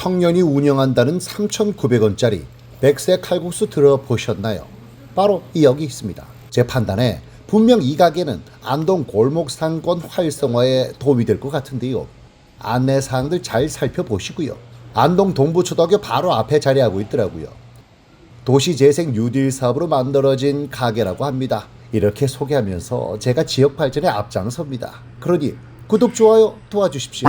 청년이 운영한다는 3,900원짜리 백세 칼국수 들어보셨나요? 바로 이 여기 있습니다. 제 판단에 분명 이 가게는 안동 골목 상권 활성화에 도움이 될 것 같은데요. 안내 사항들 잘 살펴보시고요. 안동 동부초등학교 바로 앞에 자리하고 있더라고요. 도시재생 뉴딜 사업으로 만들어진 가게라고 합니다. 이렇게 소개하면서 제가 지역 발전에 앞장섭니다. 그러니 구독, 좋아요 도와주십시오.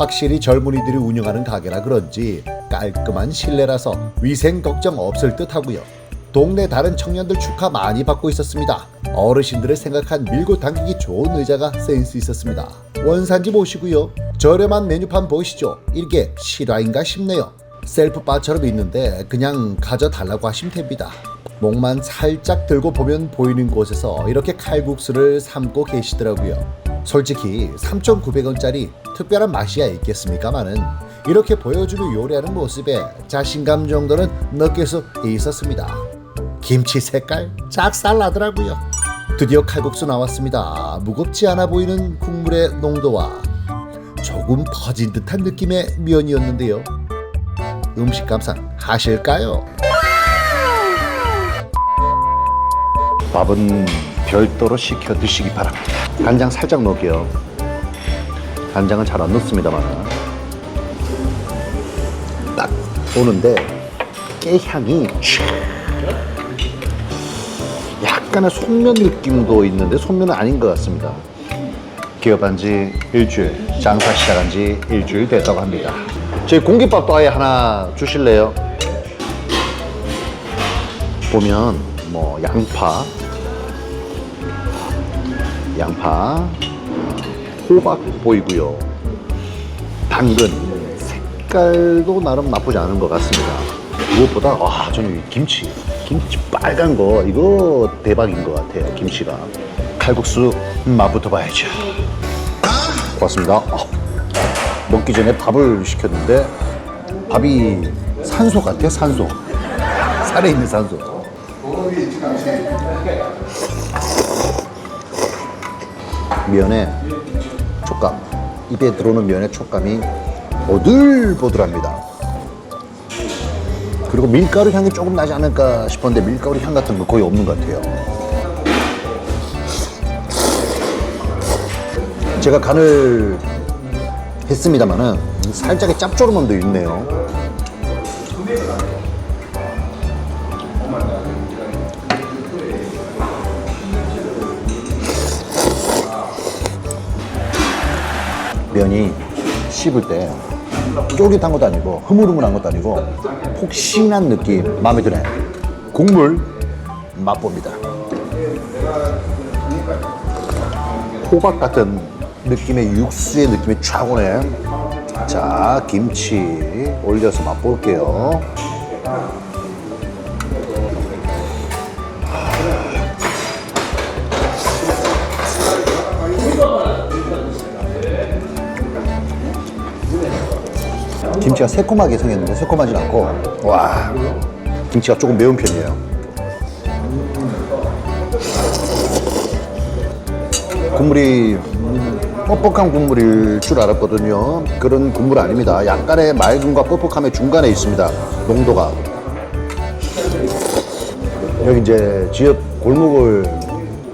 확실히 젊은이들이 운영하는 가게라 그런지 깔끔한 실내라서 위생 걱정 없을 듯 하고요. 동네 다른 청년들 축하 많이 받고 있었습니다. 어르신들을 생각한 밀고 당기기 좋은 의자가 센스 있었습니다. 원산지 보시고요. 저렴한 메뉴판 보시죠. 이게 실화인가 싶네요. 셀프 바처럼 있는데 그냥 가져달라고 하시면 됩니다. 목만 살짝 들고 보면 보이는 곳에서 이렇게 칼국수를 삶고 계시더라고요. 솔직히 3,900원짜리 특별한 맛이야 있겠습니까마는 이렇게 보여주며 요리하는 모습에 자신감 정도는 느낄 수 있었습니다. 김치 색깔 작살나더라고요. 드디어 칼국수 나왔습니다. 무겁지 않아 보이는 국물의 농도와 조금 퍼진 듯한 느낌의 면이었는데요. 음식 감상 하실까요? 밥은 별도로 시켜 드시기 바랍니다. 간장 살짝 넣을게요. 간장은 잘 안 넣습니다만 딱 오는데 깨향이 약간의 속면 느낌도 있는데 속면은 아닌 것 같습니다. 기업한 지 일주일, 장사 시작한 지 일주일 됐다고 합니다. 저희 공깃밥도 아예 하나 주실래요? 보면 뭐 양파, 양파, 호박 보이고요. 당근 색깔도 나름 나쁘지 않은 것 같습니다. 무엇보다 와 저는 이 김치, 김치 빨간 거 이거 대박인 것 같아요. 김치가 칼국수 맛부터 봐야죠. 고맙습니다. 어, 먹기 전에 밥을 시켰는데 밥이 산소 같아요. 산소. 살에 있는 산소. 면의 촉감 입에 들어오는 면의 촉감이 보들보들합니다. 그리고 밀가루 향이 조금 나지 않을까 싶었는데 밀가루 향 같은 거 거의 없는 것 같아요. 제가 간을 했습니다만은 살짝의 짭조름함도 있네요 면이 씹을 때 쫄깃한 것도 아니고 흐물흐물한 것도 아니고 폭신한 느낌 마음에 드네. 국물 맛봅니다. 호박 같은 느낌의 육수의 느낌이 쫙 오네. 자 김치 올려서 맛볼게요 김치가 새콤하게 생겼는데 새콤하진 않고 와 김치가 조금 매운 편이에요. 국물이 뻑뻑한 국물일 줄 알았거든요. 그런 국물 아닙니다. 약간의 맑음과 뻑뻑함의 중간에 있습니다. 농도가. 여기 이제 지역 골목을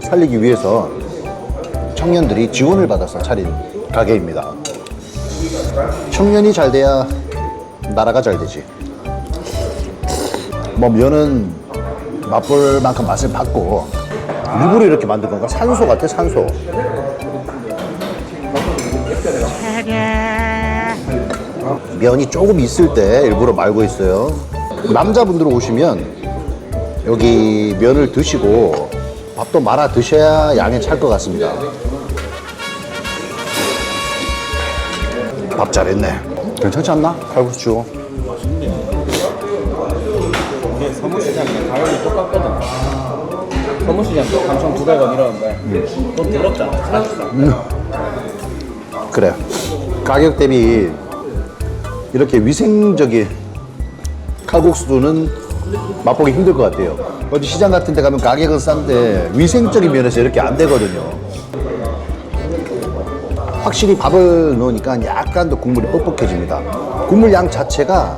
살리기 위해서 청년들이 지원을 받아서 차린 가게입니다 청년이 잘 돼야 나라가 잘 되지. 뭐 면은 맛볼 만큼 맛을 봤고 일부러 이렇게 만든 건가? 산소 같아 산소. 면이 조금 있을 때 일부러 말고 있어요. 남자분들 오시면 여기 면을 드시고 밥도 말아 드셔야 양에 찰것 같습니다. 밥 잘했네. 괜찮지 않나? 칼국수. 이게 서무시장이랑 가격이 똑같거든. 서무시장도 3,900원 이러는데 돈 더럽잖아 사실상. 그래. 가격 대비 이렇게 위생적인 칼국수는 맛보기 힘들 것 같아요. 어디 시장 같은 데 가면 가격은 싼데 위생적인 면에서 이렇게 안 되거든요. 확실히 밥을 넣으니까 약간 더 국물이 뻑뻑해집니다. 국물 양 자체가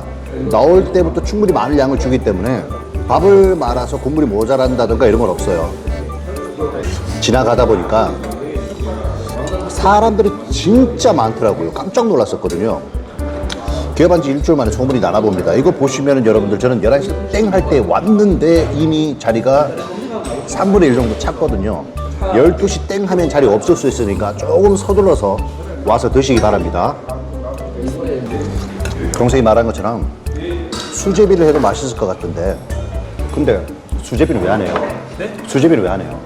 넣을 때부터 충분히 많은 양을 주기 때문에 밥을 말아서 국물이 모자란다든가 이런 건 없어요. 지나가다 보니까 사람들이 진짜 많더라고요. 깜짝 놀랐었거든요. 개업한 지 일주일 만에 소문이 나나 봅니다. 이거 보시면은 여러분들 저는 11시 땡 할 때 왔는데 이미 자리가 3분의 1 정도 찼거든요. 12시 땡 하면 자리 없을 수 있으니까 조금 서둘러서 와서 드시기 바랍니다. 동생이 말한 것처럼 수제비를 해도 맛있을 것 같은데 근데 수제비는 왜 안 해요? 수제비는 왜 안 해요?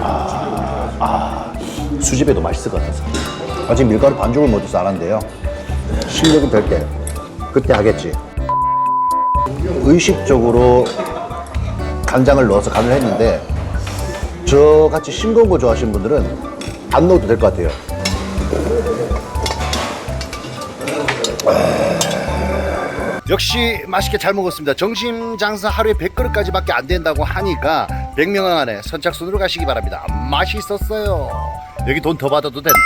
아, 아, 수제비도 맛있을 것 같아서 아직 밀가루 반죽을 안 한대요 실력은 될 때 그때 하겠지 의식적으로 간장을 넣어서 간을 했는데 저 같이 싱거운 거 좋아하시는 분들은 안 넣어도 될 것 같아요 역시 맛있게 잘 먹었습니다. 정심 장사 하루에 100그릇까지밖에 안 된다고 하니까 100명 안에 선착순으로 가시기 바랍니다. 맛있었어요. 여기 돈 더 받아도 된다.